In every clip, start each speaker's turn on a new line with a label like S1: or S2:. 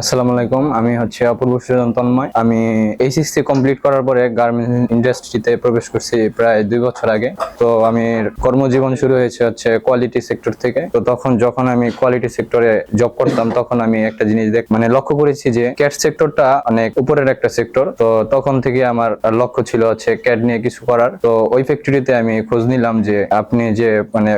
S1: আসসালামু আলাইকুম, আমি হচ্ছে অপূর্ব সুজন তন্ময়। আমি এইচএসসি কমপ্লিট করার পরে গার্মেন্টস ইন্ডাস্ট্রিতে প্রবেশ করছি প্রায় দুই বছর আগে। তো আমি কর্মজীবন শুরু হয়েছে হচ্ছে কোয়ালিটি সেক্টর থেকে। তো তখন যখন আমি কোয়ালিটি সেক্টরে জব করতাম, তখন আমি একটা জিনিস দেখ মানে লক্ষ্য করেছি যে ক্যাট সেক্টরটা অনেক উপরের একটা সেক্টর তো তখন থেকে আমার লক্ষ্য ছিল হচ্ছে ক্যাট নিয়ে কিছু করার। তো ওই ফ্যাক্টরিতে আমি খোঁজ নিলাম যে আপনি যে মানে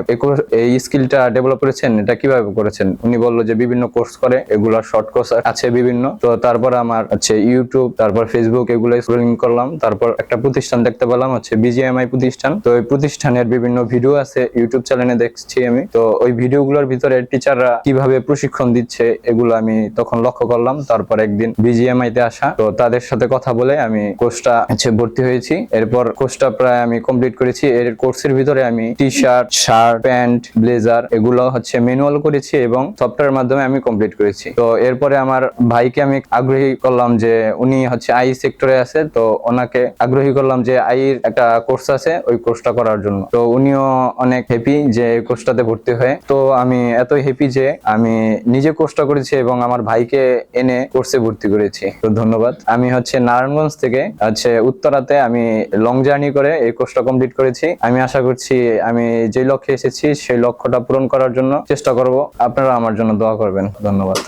S1: এই স্কিলটা ডেভেলপ করেছেন, এটা কীভাবে করেছেন? উনি বলল যে বিভিন্ন কোর্স করে, এগুলা শর্ট কোর্স আছে বিভিন্ন। তো তারপর আমার হচ্ছে ইউটিউব তারপর ফেসবুক এগুলো স্ক্রলিং করলাম। তারপর একটা প্রতিষ্ঠান দেখতে পেলাম, হচ্ছে বিজিএমআই প্রতিষ্ঠান। তো ওই প্রতিষ্ঠানের বিভিন্ন ভিডিও আছে ইউটিউব চ্যানেলে দেখছি আমি। তো ওই ভিডিওগুলোর ভিতরে টিচাররা কীভাবে প্রশিক্ষণ দিচ্ছে, এগুলো আমি তখন লক্ষ্য করলাম। তারপর একদিন বিজিএমআই তে আসা। তো তাদের সাথে কথা বলে আমি কোর্সটা হচ্ছে ভর্তি হয়েছি। এরপর কোর্সটা প্রায় আমি কমপ্লিট করেছি। এর কোর্সের ভিতরে আমি T shirt shirt pant blazer এগুলো হচ্ছে ম্যানুয়াল করেছি এবং সফটওয়্যার মাধ্যমে আমি কমপ্লিট করেছি। তো এরপরে আমার ভাইকে আমি আগ্রহী করলাম যে উনি হচ্ছে আই সেক্টরে আছে, তো ওনাকে আগ্রহী করলাম যে আইর একটা কোর্স আছে ওই কোর্সটা করার জন্য। তো উনিও অনেক হ্যাপি যে কোর্সটাতে ভর্তি হয়ে। তো আমি এত হ্যাপি যে আমি নিজে কোর্সটা করেছি এবং আমার ভাইকে এনে কোর্সে ভর্তি করেছি। তো ধন্যবাদ। আমি হচ্ছে নারায়ণগঞ্জ থেকে হচ্ছে উত্তরাতে আমি লং জার্নি করে এই কোর্সটা কমপ্লিট করেছি। আমি আশা করছি আমি যে লক্ষ্যে এসেছি সেই লক্ষ্যটা পূরণ করার জন্য চেষ্টা করব। আপনারা আমার জন্য দোয়া করবেন। ধন্যবাদ।